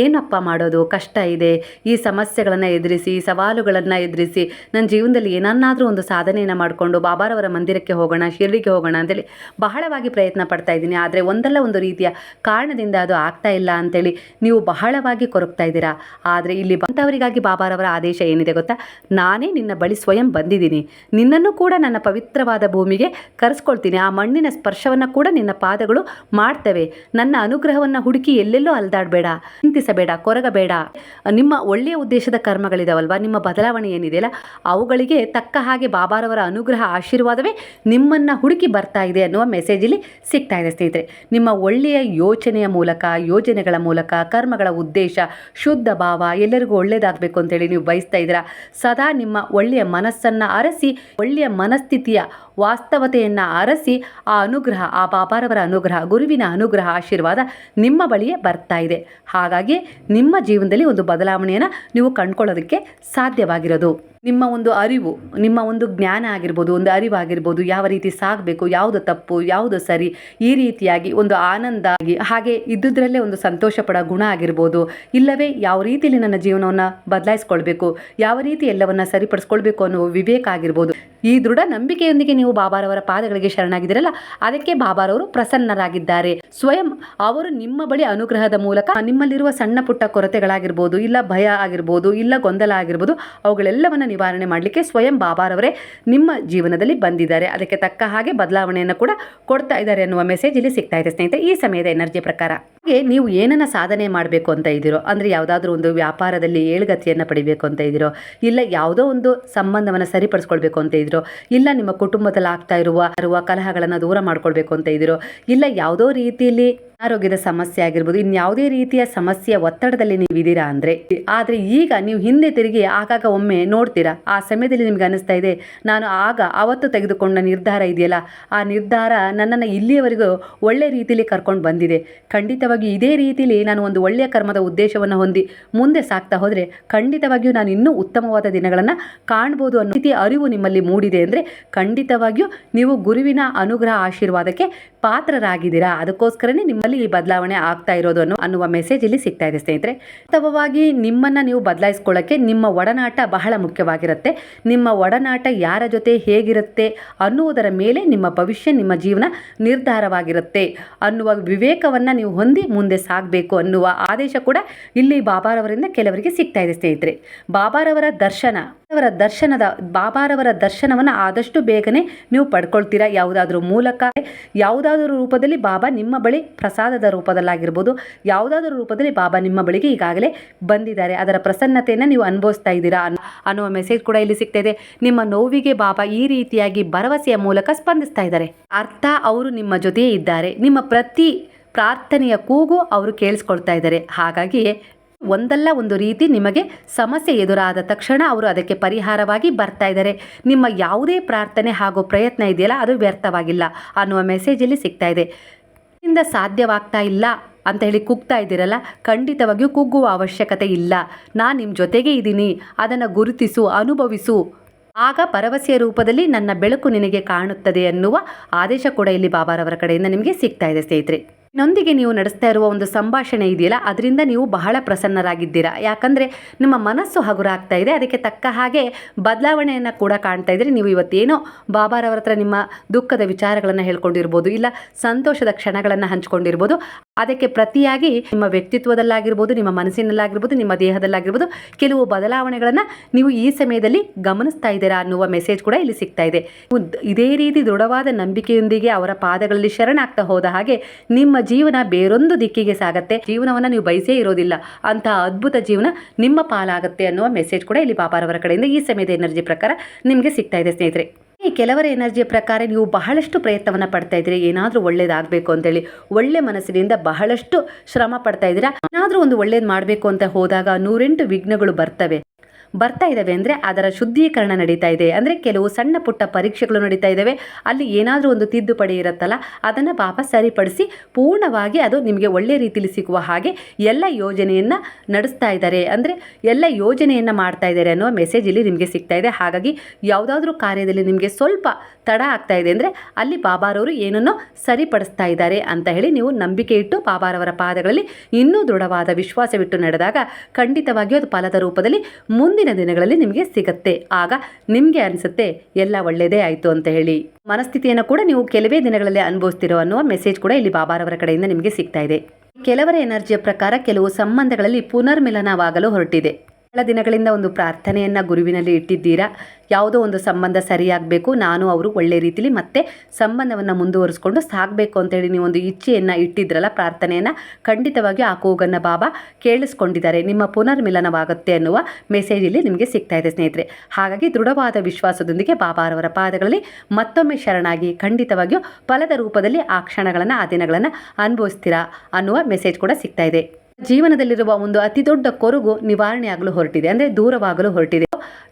ಏನಪ್ಪ ಮಾಡೋದು? ಕಷ್ಟ ಇದೆ. ಈ ಸಮಸ್ಯೆಗಳನ್ನು ಎದುರಿಸಿ ಸವಾಲುಗಳನ್ನು ಎದುರಿಸಿ, ನನ್ನ ಜೀವನದಲ್ಲಿ ಏನನ್ನಾದರೂ ಒಂದು ಸಾಧನೆಯನ್ನು ಮಾಡಿಕೊಂಡು ಬಾಬಾರವರ ಮಂದಿರಕ್ಕೆ ಹೋಗೋಣ, ಶಿರಡಿಗೆ ಹೋಗೋಣ ಅಂತೇಳಿ ಬಹಳವಾಗಿ ಪ್ರಯತ್ನ ಪಡ್ತಾ ಇದ್ದೀನಿ. ಆದರೆ ಒಂದಲ್ಲ ಒಂದು ರೀತಿಯ ಕಾರಣದಿಂದ ಅದು ಆಗ್ತಾ ಇಲ್ಲ ಅಂತೇಳಿ ನೀವು ಬಹಳವಾಗಿ ಕೊರಗ್ತಾ ಇದ್ದೀರಾ. ಆದರೆ ಇಲ್ಲಿ ಬಂದವರಿಗಾಗಿ ಬಾಬಾರವರ ಆದೇಶ ಏನಿದೆ ಗೊತ್ತಾ? ನಾನೇ ನಿನ್ನ ಬಳಿ ಸ್ವಯಂ ಬಂದಿದ್ದೀನಿ. ನಿನ್ನನ್ನು ಕೂಡ ನನ್ನ ಪವಿತ್ರವಾದ ಭೂಮಿಗೆ ಕರೆಸ್ಕೊಳ್ತೀನಿ. ಆ ಮಣ್ಣಿನ ಸ್ಪರ್ಶವನ್ನು ಕೂಡ ನಿನ್ನ ಪಾದಗಳು ಮಾಡ್ತವೆ. ನನ್ನ ಅನುಗ್ರಹವನ್ನು ಹುಡುಕಿ ಎಲ್ಲೆಲ್ಲೋ ಅಲ್ದಾಡಬೇಡ, ಚಿಂತಿಸಬೇಡ, ಕೊರಗಬೇಡ. ನಿಮ್ಮ ಒಳ್ಳೆಯ ಉದ್ದೇಶದ ಕರ್ಮಗಳಿದಾವಲ್ವಾ? ನಿಮ್ಮ ಬದಲಾವಣೆ ಏನಿದೆಯಲ್ಲ? ಅವುಗಳಿಗೆ ತಕ್ಕ ಹಾಗೆ ಬಾಬಾರವರ ಅನುಗ್ರಹ ಆಶೀರ್ವಾದವೇ ನಿಮ್ಮನ್ನು ಹುಡುಕಿ ಬರ್ತಾ ಇದೆ ಅನ್ನುವ ಮೆಸೇಜಲ್ಲಿ ಸಿಗ್ತಾ ಇದೆ ಸ್ನೇಹಿತರೆ. ನಿಮ್ಮ ಒಳ್ಳೆಯ ಯೋಚನೆಯ ಮೂಲಕ, ಯೋಜನೆಗಳ ಮೂಲಕ, ಕರ್ಮಗಳ ಉದ್ದೇಶ, ಶುದ್ಧ ಭಾವ ಎಲ್ಲರಿಗೂ ಒಳ್ಳೆಯದಾಗಬೇಕು ಅಂತೇಳಿ ನೀವು ಬಯಸ್ತಾ ಇದ್ದೀರಾ? ಸದಾ ನಿಮ್ಮ ಒಳ್ಳೆಯ ಮನಸ್ಸನ್ನು ಅರಸಿ, ಒಳ್ಳೆಯ ಮನಸ್ಥಿತಿಯ ವಾಸ್ತವತೆಯನ್ನು ಅರಸಿ ಆ ಅನುಗ್ರಹ, ಆ ಪಾಪಾರವರ ಅನುಗ್ರಹ, ಗುರುವಿನ ಅನುಗ್ರಹ, ಆಶೀರ್ವಾದ ನಿಮ್ಮ ಬಳಿಯೇ ಬರ್ತಾ ಇದೆ. ಹಾಗಾಗಿ ನಿಮ್ಮ ಜೀವನದಲ್ಲಿ ಒಂದು ಬದಲಾವಣೆಯನ್ನು ನೀವು ಕಂಡುಕೊಳ್ಳೋದಕ್ಕೆ ಸಾಧ್ಯವಾಗಿರೋದು. ನಿಮ್ಮ ಒಂದು ಅರಿವು, ನಿಮ್ಮ ಒಂದು ಜ್ಞಾನ ಆಗಿರ್ಬೋದು, ಒಂದು ಅರಿವಾಗಿರ್ಬೋದು, ಯಾವ ರೀತಿ ಸಾಗಬೇಕು, ಯಾವುದು ತಪ್ಪು, ಯಾವುದು ಸರಿ, ಈ ರೀತಿಯಾಗಿ ಒಂದು ಆನಂದ ಆಗಿ, ಹಾಗೆ ಇದ್ದುದರಲ್ಲೇ ಒಂದು ಸಂತೋಷ ಪಡೋ ಗುಣ ಆಗಿರ್ಬೋದು, ಇಲ್ಲವೇ ಯಾವ ರೀತಿಯಲ್ಲಿ ನನ್ನ ಜೀವನವನ್ನು ಬದಲಾಯಿಸ್ಕೊಳ್ಬೇಕು, ಯಾವ ರೀತಿ ಎಲ್ಲವನ್ನ ಸರಿಪಡಿಸ್ಕೊಳ್ಬೇಕು ಅನ್ನೋ ವಿವೇಕ ಆಗಿರ್ಬೋದು ಈ ದೃಢ ನಂಬಿಕೆಯೊಂದಿಗೆ ನೀವು ಬಾಬಾರವರ ಪಾದಗಳಿಗೆ ಶರಣಾಗಿದ್ದೀರಲ್ಲ, ಅದಕ್ಕೆ ಬಾಬಾರವರು ಪ್ರಸನ್ನರಾಗಿದ್ದಾರೆ. ಸ್ವಯಂ ಅವರು ನಿಮ್ಮ ಬಳಿ ಅನುಗ್ರಹದ ಮೂಲಕ ನಿಮ್ಮಲ್ಲಿರುವ ಸಣ್ಣ ಪುಟ್ಟ ಕೊರತೆಗಳಾಗಿರ್ಬೋದು, ಇಲ್ಲ ಭಯ ಆಗಿರ್ಬೋದು, ಇಲ್ಲ ಗೊಂದಲ ಆಗಿರ್ಬೋದು, ಅವುಗಳೆಲ್ಲವನ್ನು ನಿವಾರಣೆ ಮಾಡಲಿಕ್ಕೆ ಸ್ವಯಂ ಬಾಬಾರವರೇ ನಿಮ್ಮ ಜೀವನದಲ್ಲಿ ಬಂದಿದ್ದಾರೆ. ಅದಕ್ಕೆ ತಕ್ಕ ಹಾಗೆ ಬದಲಾವಣೆಯನ್ನು ಕೂಡ ಕೊಡ್ತಾ ಇದ್ದಾರೆ ಎನ್ನುವ ಮೆಸೇಜ್ ಇಲ್ಲಿ ಸಿಗ್ತಾ ಇದೆ ಸ್ನೇಹಿತರೆ, ಈ ಸಮಯದ ಎನರ್ಜಿ ಪ್ರಕಾರ. ಹಾಗೆ ನೀವು ಏನನ್ನ ಸಾಧನೆ ಮಾಡಬೇಕು ಅಂತ ಇದ್ದೀರೋ, ಅಂದರೆ ಯಾವುದಾದ್ರೂ ಒಂದು ವ್ಯಾಪಾರದಲ್ಲಿ ಏಳುಗತಿಯನ್ನು ಪಡಿಬೇಕು ಅಂತ ಇದ್ದೀರೋ, ಇಲ್ಲ ಯಾವುದೋ ಒಂದು ಸಂಬಂಧವನ್ನು ಸರಿಪಡಿಸ್ಕೊಳ್ಬೇಕು ಅಂತ ಇದ್ದೀರೋ ಇಲ್ಲ ನಿಮ್ಮ ಕುಟುಂಬದಲ್ಲಿ ಆಗ್ತಾ ಇರುವ ಇರುವ ಕಲಹಗಳನ್ನು ದೂರ ಮಾಡ್ಕೊಳ್ಬೇಕು ಅಂತ ಇದ್ದೀರೋ ಇಲ್ಲ ಯಾವುದೋ ರೀತಿಯಲ್ಲಿ ಆರೋಗ್ಯದ ಸಮಸ್ಯೆ ಆಗಿರ್ಬೋದು ಇನ್ಯಾವುದೇ ರೀತಿಯ ಸಮಸ್ಯೆ ಒತ್ತಡದಲ್ಲಿ ನೀವು ಇದ್ದೀರಾ ಅಂದರೆ, ಆದರೆ ಈಗ ನೀವು ಹಿಂದೆ ತಿರುಗಿ ಆಗಾಗ ಒಮ್ಮೆ ನೋಡ್ತೀರಾ, ಆ ಸಮಯದಲ್ಲಿ ನಿಮ್ಗೆ ಅನಿಸ್ತಾ ಇದೆ, ನಾನು ಆಗ ಅವತ್ತು ತೆಗೆದುಕೊಂಡ ನಿರ್ಧಾರ ಇದೆಯಲ್ಲ, ಆ ನಿರ್ಧಾರ ನನ್ನನ್ನು ಇಲ್ಲಿಯವರೆಗೂ ಒಳ್ಳೆ ರೀತಿಯಲ್ಲಿ ಕರ್ಕೊಂಡು ಬಂದಿದೆ. ಖಂಡಿತವಾಗಿ ಇದೇ ರೀತಿಯಲ್ಲಿ ನಾನು ಒಂದು ಒಳ್ಳೆಯ ಕರ್ಮದ ಉದ್ದೇಶವನ್ನು ಹೊಂದಿ ಮುಂದೆ ಸಾಗ್ತಾ ಹೋದರೆ, ಖಂಡಿತವಾಗಿಯೂ ನಾನು ಇನ್ನೂ ಉತ್ತಮವಾದ ದಿನಗಳನ್ನು ಕಾಣ್ಬೋದು ಅನ್ನೋ ರೀತಿಯ ಅರಿವು ನಿಮ್ಮಲ್ಲಿ ಮೂಡಿದೆ ಅಂದರೆ, ಖಂಡಿತವಾಗಿಯೂ ನೀವು ಗುರುವಿನ ಅನುಗ್ರಹ ಆಶೀರ್ವಾದಕ್ಕೆ ಪಾತ್ರರಾಗಿದ್ದೀರಾ. ಅದಕ್ಕೋಸ್ಕರನೇ ಈ ಬದಲಾವಣೆ ಆಗ್ತಾ ಇರೋದು ಅನ್ನೋ ಅನ್ನುವ ಮೆಸೇಜ್ ಇಲ್ಲಿ ಸಿಗ್ತಾ ಇದೆ ಸ್ನೇಹಿತರೆ. ವಾಸ್ತವವಾಗಿ ನಿಮ್ಮನ್ನ ನೀವು ಬದಲಾಯಿಸ್ಕೊಳ್ಳೋಕ್ಕೆ ನಿಮ್ಮ ಒಡನಾಟ ಬಹಳ ಮುಖ್ಯವಾಗಿರುತ್ತೆ. ನಿಮ್ಮ ಒಡನಾಟ ಯಾರ ಜೊತೆ ಹೇಗಿರುತ್ತೆ ಅನ್ನುವುದರ ಮೇಲೆ ನಿಮ್ಮ ಭವಿಷ್ಯ, ನಿಮ್ಮ ಜೀವನ ನಿರ್ಧಾರವಾಗಿರುತ್ತೆ ಅನ್ನುವ ವಿವೇಕವನ್ನು ನೀವು ಹೊಂದಿ ಮುಂದೆ ಸಾಗಬೇಕು ಅನ್ನುವ ಆದೇಶ ಕೂಡ ಇಲ್ಲಿ ಬಾಬಾರವರಿಂದ ಕೆಲವರಿಗೆ ಸಿಗ್ತಾ ಇದೆ ಸ್ನೇಹಿತರೆ. ಬಾಬಾರವರ ದರ್ಶನ ಅವರ ದರ್ಶನದ ಬಾಬಾರವರ ದರ್ಶನವನ್ನು ಆದಷ್ಟು ಬೇಗನೆ ನೀವು ಪಡ್ಕೊಳ್ತೀರಾ? ಯಾವುದಾದ್ರೂ ಮೂಲಕ ಯಾವುದಾದ್ರೂ ರೂಪದಲ್ಲಿ ಬಾಬಾ ನಿಮ್ಮ ಬಳಿ ಪ್ರಸಾದ ಪ್ರಸಾದದ ರೂಪದಲ್ಲಾಗಿರ್ಬೋದು, ಯಾವುದಾದ್ರೂ ರೂಪದಲ್ಲಿ ಬಾಬಾ ನಿಮ್ಮ ಬಳಿಗೆ ಈಗಾಗಲೇ ಬಂದಿದ್ದಾರೆ. ಅದರ ಪ್ರಸನ್ನತೆಯನ್ನು ನೀವು ಅನುಭವಿಸ್ತಾ ಇದ್ದೀರಾ ಅನ್ನುವ ಮೆಸೇಜ್ ಕೂಡ ಇಲ್ಲಿ ಸಿಗ್ತಾ ಇದೆ ನಿಮ್ಮ ನೋವಿಗೆ ಬಾಬಾ ಈ ರೀತಿಯಾಗಿ ಭರವಸೆಯ ಮೂಲಕ ಸ್ಪಂದಿಸ್ತಾ ಇದ್ದಾರೆ. ಅರ್ಥ, ಅವರು ನಿಮ್ಮ ಜೊತೆಯೇ ಇದ್ದಾರೆ. ನಿಮ್ಮ ಪ್ರತಿ ಪ್ರಾರ್ಥನೆಯ ಕೂಗು ಅವರು ಕೇಳಿಸ್ಕೊಳ್ತಾ ಇದ್ದಾರೆ. ಹಾಗಾಗಿ ಒಂದಲ್ಲ ಒಂದು ರೀತಿ ನಿಮಗೆ ಸಮಸ್ಯೆ ಎದುರಾದ ತಕ್ಷಣ ಅವರು ಅದಕ್ಕೆ ಪರಿಹಾರವಾಗಿ ಬರ್ತಾ ಇದ್ದಾರೆ. ನಿಮ್ಮ ಯಾವುದೇ ಪ್ರಾರ್ಥನೆ ಹಾಗೂ ಪ್ರಯತ್ನ ಇದೆಯಲ್ಲ, ಅದು ವ್ಯರ್ಥವಾಗಿಲ್ಲ ಅನ್ನುವ ಮೆಸೇಜ್ ಇಲ್ಲಿ ಸಿಗ್ತಾ ಇದೆ. ಇಂದ ಸಾಧ್ಯವಾಗ್ತಾ ಇಲ್ಲ ಅಂತ ಹೇಳಿ ಕುಗ್ತಾ ಇದ್ದೀರಲ್ಲ, ಖಂಡಿತವಾಗಿಯೂ ಕುಗ್ಗುವ ಅವಶ್ಯಕತೆ ಇಲ್ಲ. ನಾನು ನಿಮ್ಮ ಜೊತೆಗೆ ಇದ್ದೀನಿ. ಅದನ್ನು ಗುರುತಿಸು, ಅನುಭವಿಸು. ಆಗ ಭರವಸೆಯ ರೂಪದಲ್ಲಿ ನನ್ನ ಬೆಳಕು ನಿನಗೆ ಕಾಣುತ್ತದೆ ಅನ್ನುವ ಆದೇಶ ಕೂಡ ಇಲ್ಲಿ ಬಾಬಾರವರ ಕಡೆಯಿಂದ ನಿಮಗೆ ಸಿಗ್ತಾ ಇದೆ ಸ್ನೇಹಿತರೆ. ನೊಂದಿಗೆ ನೀವು ನಡೆಸ್ತಾ ಇರುವ ಒಂದು ಸಂಭಾಷಣೆ ಇದೆಯಲ್ಲ, ಅದರಿಂದ ನೀವು ಬಹಳ ಪ್ರಸನ್ನರಾಗಿದ್ದೀರಾ? ಯಾಕಂದರೆ ನಿಮ್ಮ ಮನಸ್ಸು ಹಗುರಾಗ್ತಾ ಇದೆ, ಅದಕ್ಕೆ ತಕ್ಕ ಹಾಗೆ ಬದಲಾವಣೆಯನ್ನು ಕೂಡ ಕಾಣ್ತಾ ಇದ್ದೀರಿ. ನೀವು ಇವತ್ತೇನೋ ಬಾಬಾರವರ ಹತ್ರ ನಿಮ್ಮ ದುಃಖದ ವಿಚಾರಗಳನ್ನು ಹೇಳ್ಕೊಂಡಿರ್ಬೋದು, ಇಲ್ಲ ಸಂತೋಷದ ಕ್ಷಣಗಳನ್ನು ಹಂಚ್ಕೊಂಡಿರ್ಬೋದು, ಅದಕ್ಕೆ ಪ್ರತಿಯಾಗಿ ನಿಮ್ಮ ವ್ಯಕ್ತಿತ್ವದಲ್ಲಾಗಿರ್ಬೋದು, ನಿಮ್ಮ ಮನಸ್ಸಿನಲ್ಲಾಗಿರ್ಬೋದು, ನಿಮ್ಮ ದೇಹದಲ್ಲಾಗಿರ್ಬೋದು, ಕೆಲವು ಬದಲಾವಣೆಗಳನ್ನು ನೀವು ಈ ಸಮಯದಲ್ಲಿ ಗಮನಿಸ್ತಾ ಇದ್ದೀರಾ ಅನ್ನುವ ಮೆಸೇಜ್ ಕೂಡ ಇಲ್ಲಿ ಸಿಗ್ತಾ ಇದೆ. ಇದೇ ರೀತಿ ದೃಢವಾದ ನಂಬಿಕೆಯೊಂದಿಗೆ ಅವರ ಪಾದಗಳಲ್ಲಿ ಶರಣಾಗ್ತಾ ಹೋದ ಹಾಗೆ ನಿಮ್ಮ ಜೀವನ ಬೇರೊಂದು ದಿಕ್ಕಿಗೆ ಸಾಗತ್ತೆ. ಜೀವನವನ್ನು ನೀವು ಬಯಸೇ ಇರೋದಿಲ್ಲ. ಅಂತಹ ಅದ್ಭುತ ಜೀವನ ನಿಮ್ಮ ಪಾಲಾಗುತ್ತೆ ಅನ್ನುವ ಮೆಸೇಜ್ ಕೂಡ ಇಲ್ಲಿ ಬಾಬಾರವರ ಕಡೆಯಿಂದ ಈ ಸಮಯದ ಎನರ್ಜಿ ಪ್ರಕಾರ ನಿಮಗೆ ಸಿಗ್ತಾ ಇದೆ ಸ್ನೇಹಿತರೆ. ಈ ಕೆಲವರ ಎನರ್ಜಿಯ ಪ್ರಕಾರ ನೀವು ಬಹಳಷ್ಟು ಪ್ರಯತ್ನವನ್ನು ಪಡ್ತಾ ಇದ್ದೀರಿ. ಏನಾದರೂ ಒಳ್ಳೇದಾಗಬೇಕು ಅಂತೇಳಿ. ಒಳ್ಳೆ ಮನಸ್ಸಿನಿಂದ ಬಹಳಷ್ಟು ಶ್ರಮ ಪಡ್ತಾ ಇದ್ದೀರಾ? ಏನಾದರೂ ಒಂದು ಒಳ್ಳೇದು ಮಾಡಬೇಕು ಅಂತ ಹೋದಾಗ ನೂರೆಂಟು ವಿಘ್ನಗಳು ಬರ್ತವೆ. ಬರ್ತಾ ಇದ್ದಾವೆ ಅಂದರೆ ಅದರ ಶುದ್ಧೀಕರಣ ನಡೀತಾ ಇದೆ. ಅಂದರೆ ಕೆಲವು ಸಣ್ಣ ಪುಟ್ಟ ಪರೀಕ್ಷೆಗಳು ನಡೀತಾ ಇದ್ದಾವೆ ಅಲ್ಲಿ ಏನಾದರೂ ಒಂದು ತಿದ್ದುಪಡಿ ಇರುತ್ತಲ್ಲ, ಅದನ್ನು ಬಾಬಾ ಸರಿಪಡಿಸಿ ಪೂರ್ಣವಾಗಿ ಅದು ನಿಮಗೆ ಒಳ್ಳೆಯ ರೀತಿಯಲ್ಲಿ ಸಿಗುವ ಹಾಗೆ ಎಲ್ಲ ಯೋಜನೆಯನ್ನು ನಡೆಸ್ತಾ ಇದ್ದಾರೆ ಅಂದರೆ ಎಲ್ಲ ಯೋಜನೆಯನ್ನು ಮಾಡ್ತಾ ಇದ್ದಾರೆ ಅನ್ನೋ ಮೆಸೇಜ್ ಇಲ್ಲಿ ನಿಮಗೆ ಸಿಗ್ತಾ ಇದೆ. ಹಾಗಾಗಿ ಯಾವುದಾದ್ರೂ ಕಾರ್ಯದಲ್ಲಿ ನಿಮಗೆ ಸ್ವಲ್ಪ ತಡ ಆಗ್ತಾ ಇದೆ ಅಂದರೆ ಅಲ್ಲಿ ಬಾಬಾರವರು ಏನನ್ನೋ ಸರಿಪಡಿಸ್ತಾ ಇದ್ದಾರೆ ಅಂತ ಹೇಳಿ ನೀವು ನಂಬಿಕೆ ಇಟ್ಟು ಬಾಬಾರವರ ಪಾದಗಳಲ್ಲಿ ಇನ್ನೂ ದೃಢವಾದ ವಿಶ್ವಾಸವಿಟ್ಟು ನಡೆದಾಗ ಖಂಡಿತವಾಗಿಯೂ ಅದು ಫಲದ ರೂಪದಲ್ಲಿ ಮುಂದಿನ ದಿನಗಳಲ್ಲಿ ನಿಮಗೆ ಸಿಗತ್ತೆ. ಆಗ ನಿಮಗೆ ಅನಿಸುತ್ತೆ, ಎಲ್ಲ ಒಳ್ಳೆಯದೇ ಆಯಿತು ಅಂತ ಹೇಳಿ. ಮನಸ್ಥಿತಿಯನ್ನು ಕೂಡ ನೀವು ಕೆಲವೇ ದಿನಗಳಲ್ಲಿ ಅನುಭವಿಸ್ತಿರೋ ಅನ್ನುವ ಮೆಸೇಜ್ ಕೂಡ ಇಲ್ಲಿ ಬಾಬಾರವರ ಕಡೆಯಿಂದ ನಿಮಗೆ ಸಿಗ್ತಾ ಇದೆ. ಕೆಲವರ ಎನರ್ಜಿಯ ಪ್ರಕಾರ ಕೆಲವು ಸಂಬಂಧಗಳಲ್ಲಿ ಪುನರ್ಮಿಲನವಾಗಲು ಹೊರಟಿದೆ. ಬಹಳ ದಿನಗಳಿಂದ ಒಂದು ಪ್ರಾರ್ಥನೆಯನ್ನು ಗುರುವಿನಲ್ಲಿ ಇಟ್ಟಿದ್ದೀರಾ? ಯಾವುದೋ ಒಂದು ಸಂಬಂಧ ಸರಿಯಾಗಬೇಕು, ನಾನು, ಅವರು ಒಳ್ಳೆ ರೀತಿಲಿ ಮತ್ತೆ ಸಂಬಂಧವನ್ನು ಮುಂದುವರಿಸ್ಕೊಂಡು ಸಾಗಬೇಕು ಅಂತೇಳಿ ನೀವು ಒಂದು ಇಚ್ಛೆಯನ್ನು ಇಟ್ಟಿದ್ರಲ್ಲ, ಪ್ರಾರ್ಥನೆಯನ್ನು ಖಂಡಿತವಾಗಿ ಆ ಕೂಗನ್ನು ಬಾಬಾ ಕೇಳಿಸ್ಕೊಂಡಿದ್ದಾರೆ. ನಿಮ್ಮ ಪುನರ್ಮಿಲನವಾಗುತ್ತೆ ಅನ್ನುವ ಮೆಸೇಜ್ ಇಲ್ಲಿ ನಿಮಗೆ ಸಿಗ್ತಾ ಇದೆ ಸ್ನೇಹಿತರೆ. ಹಾಗಾಗಿ ದೃಢವಾದ ವಿಶ್ವಾಸದೊಂದಿಗೆ ಬಾಬಾರವರ ಪಾದಗಳಲ್ಲಿ ಮತ್ತೊಮ್ಮೆ ಶರಣಾಗಿ ಖಂಡಿತವಾಗಿಯೂ ಫಲದ ರೂಪದಲ್ಲಿ ಆ ಕ್ಷಣಗಳನ್ನು, ಆ ದಿನಗಳನ್ನು ಅನುಭವಿಸ್ತೀರಾ ಅನ್ನುವ ಮೆಸೇಜ್ ಕೂಡ ಸಿಗ್ತಾ ಇದೆ. ಜೀವನದಲ್ಲಿರುವ ಒಂದು ಅತಿ ದೊಡ್ಡ ಕೊರಗು ನಿವಾರಣೆ ಆಗಲು ಹೊರಟಿದೆ, ಅಂದರೆ ದೂರವಾಗಲು ಹೊರಟಿದೆ.